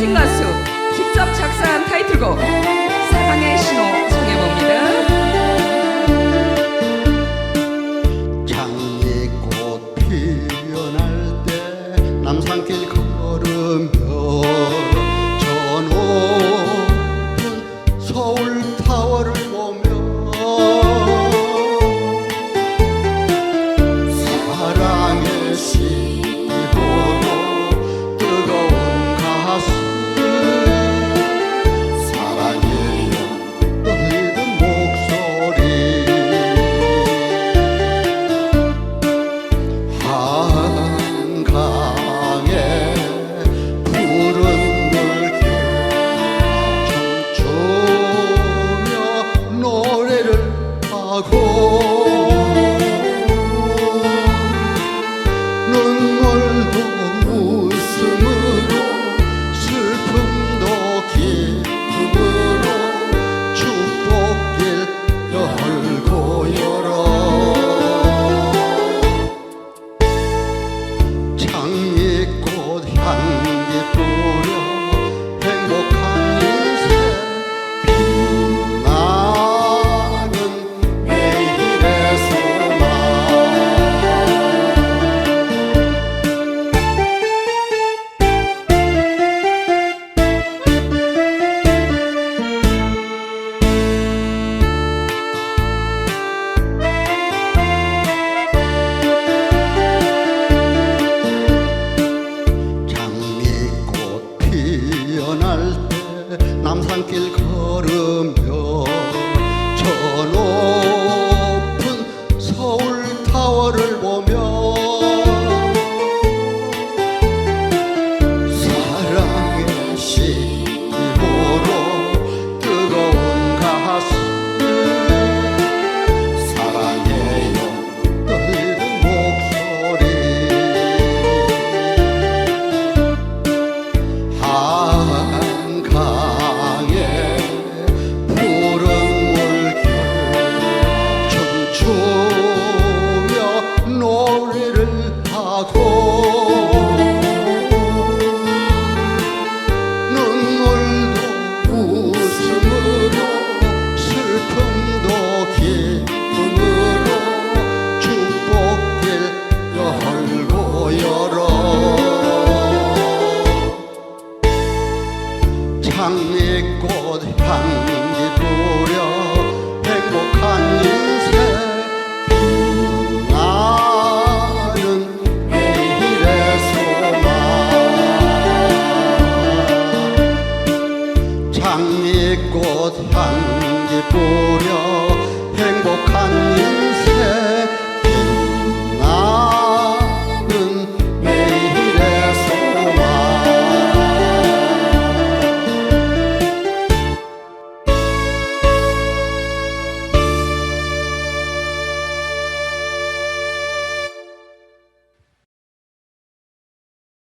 멋진 가수 직접 작사한 타이틀곡 사랑의 신호 송해봅니다. 장미꽃 피어날 때 남산길 걸으며 저 높은 서울 тобою. 남산길 걸으며 저 높은 서울타워를 보며 행복한 인생 빛나는 내일의 소망. 장미꽃 향기 뿌려 행복한 인생